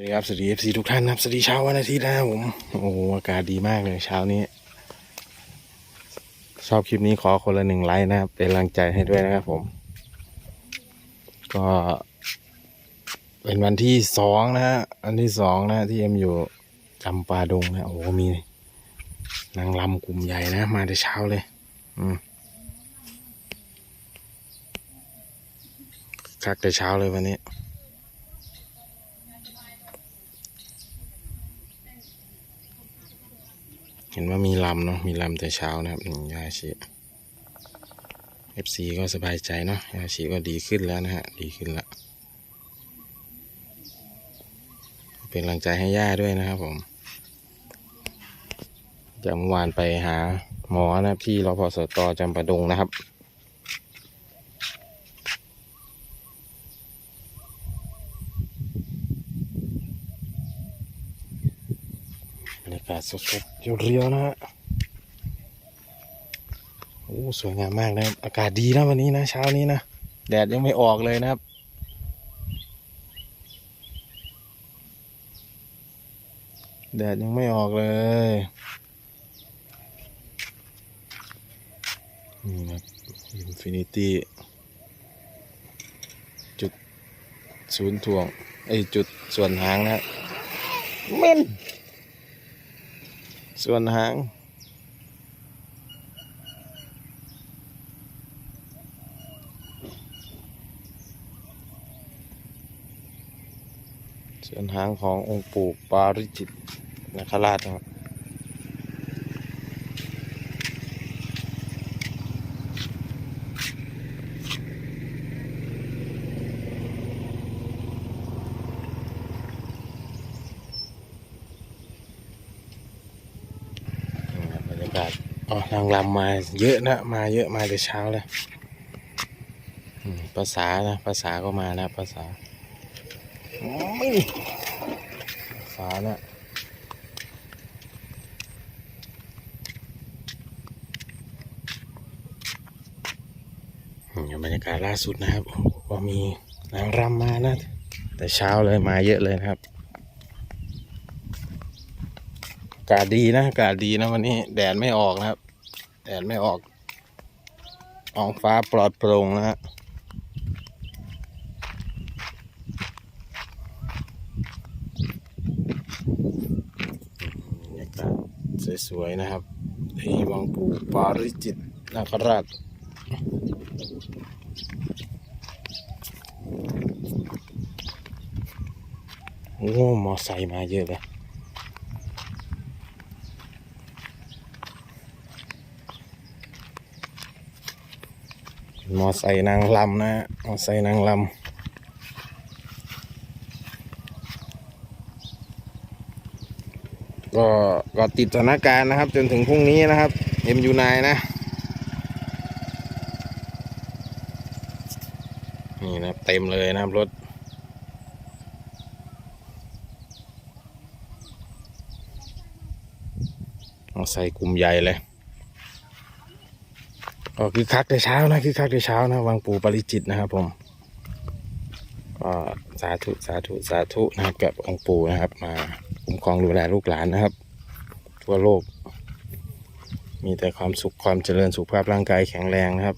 วัสดีครับสวัสดีเอฟซีทุกท่านครับสวัสดีเช้าวันอาทิตย์นะครับผมโอ้โหอากาศดีมากเลยเช้านี้ ชอบคลิปนี้ขอคนละหนึ่งไลค์นะครับเป็นกำลังใจให้ด้วยนะครับผม ก็ เป็นวันที่สองนะฮะวันที่สองนะที่เอ็มอยู่จำปาดงนะโอ้โหมีนางลำกลุ่มใหญ่นะ มาแต่เช้าเลย อืมคักแต่เช้าเลยวันนี้ เห็นว่ามีลำเนาะมีลำแต่เช้านะครับยาชีเอฟซีก็สบายใจเนาะยาชีก็ดีขึ้นแล้วนะฮะดีขึ้นแล้วเป็นกำลังใจให้ย่าด้วยนะครับผมจากเมื่อวานไปหาหมอนะครับที่รพสตจำปะดงนะครับ รรยากาศสดๆเรียวๆนะฮะโอ้สวยงามมากนะครับอากาศดีนะวันนี้นะเช้านี้นะแดดยังไม่ออกเลยนะครับแดดยังไม่ออกเลยนี่นะอินฟินิตี้จุดศูนย์ถ่วงไอจุดส่วนหางนะเม่น ส่วนหาง ส่วนหางขององค์ปู่ปาริจิตนาคราชนะครับนี่ครับบรรยากาศอ๋อนางรำมาเยอะนะ มาเยอะมาแต่เช้าเลยภาษานะภาษาก็มานะภาษาไม่ฝานะนี่บรรยากาศล่าสุดนะครับว่ามีนางรำมานะ แต่เช้าเลยมาเยอะเลยนะครับ อากาศดีนะอากาศดีนะวันนี้ แดดไม่ออกนะครับ แดดไม่ออกท้องฟ้าปลอดโปร่งนะฮะบรรยากาศสวยๆนะครับที่วังปู่ปาริจิตนาคราชโอ้มอไซค์มาเยอะเลย มอไซค์นางลำนะมอไซค์นางลำก็ก็ติดสถานการณ์นะครับ จนถึงพรุ่งนี้นะครับ MU9 นนะ นี่นะเต็มเลยนะครับรถเอาใส่กลุ่มใหญ่เลย ก็คือคักแต่เช้านะคือคักแต่เช้านะวังปู่ปริจิตนะครับผมก็สาธุสาธุสาธุนะครับกับองค์ปู่นะครับ มาคุ้มครองดูแลลูกหลานนะครับ ทั่วโลก มีแต่ความสุขความเจริญสุขภาพร่างกายแข็งแรงนะครับ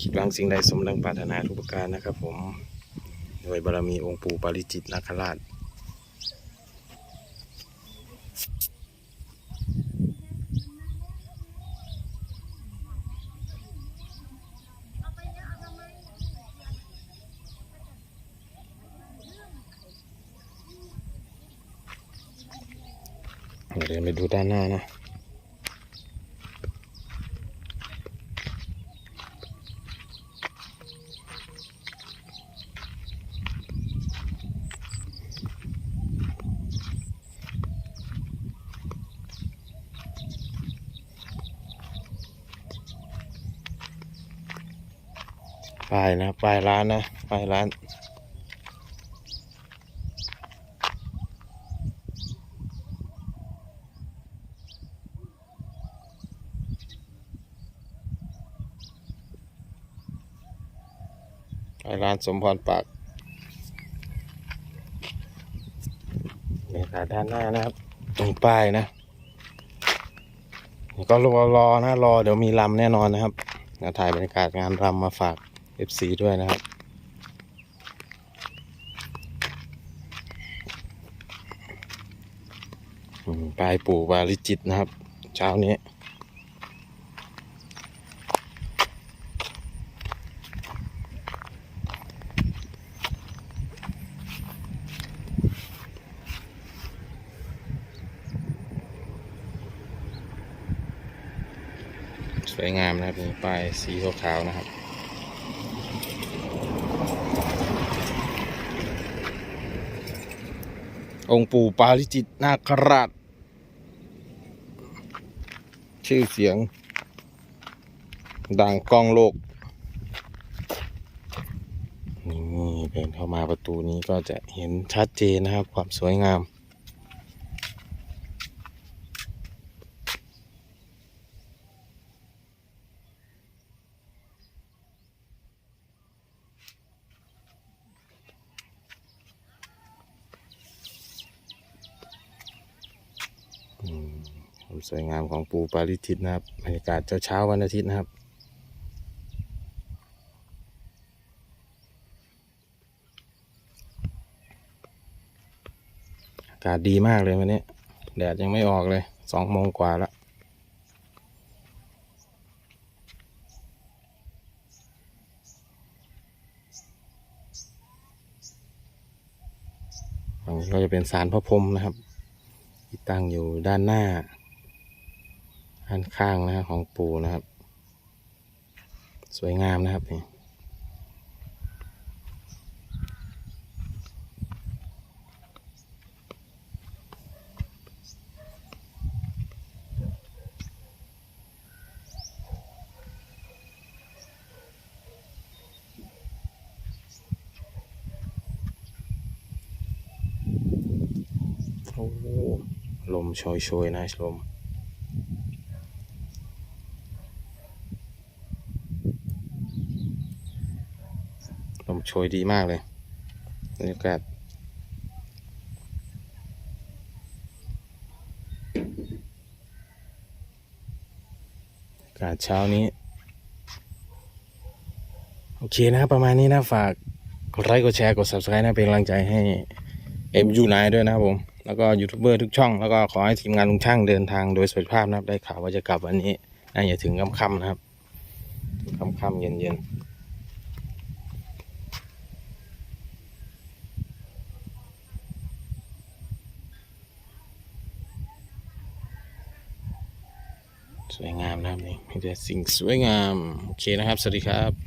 คิดหวังสิ่งใดสมดังปรารถนาทุกประการนะครับ ผมโดยบารมีองค์ปู่ปาริจิตนาคราช เดี๋ยวเดินไปดูด้านหน้านะป้ายนะป้ายร้านนะป้ายร้าน ร้านสมพรปากรยากาศด้านหน้านะครับ ตรงป้ายนะก็รอรอนะรอเดี๋ยวมีลำแน่นอนนะครับเดี๋ยวถ่ายบรรยากาศงานรำมาฝาก FC ด้วยนะครับปลายปู่วาลิจิตนะครับ เช้านี้ สวยงามนะครับนี่ป้ายสีขาวๆนะครับองค์ปู่ปาริจิตนาคราช ชื่อเสียง ดังกล้องโลก นี่เดินเข้ามาประตูนี้ก็จะเห็นชัดเจนนะครับ ความสวยงาม อืมความ สวยงามของปูปาริจิตนะครับบรรยากาศเช้าๆวันอาทิตย์นะครับอากาศดีมากเลยวันนี้แดดยังไม่ออกเลยสองโมงกว่าแล้วฝั่งนี้ก็จะเป็นสารพระพรมนะครับ ที่ตั้งอยู่ด้านหน้า ด้านข้างนะของปูนะครับ สวยงามนะครับนี่โอ้โหลมโชยๆนะลม มโชยดีมากเลยบรรยากาศอากาศเช้านี้ โอเคนะประมาณนี้นะฝากกดไลค์กดแชร์กด subscribe นะเป็นกำลังใจให้เอ็มยูไนด้วยนะครับผม แล้วก็ยูทูบเบอร์ทุกช่อง แล้วก็ขอให้ทีมงานลุงช่างเดินทางโดยสวัสดิภาพนะครับ ได้ข่าวว่าจะกลับวันนี้น่าจะถึงค่ำๆนะครับค่ำๆเย็นๆ สวยงามนะครับนี่มีแต่สิ่งสวยงาม โอเคนะครับ สวัสดีครับ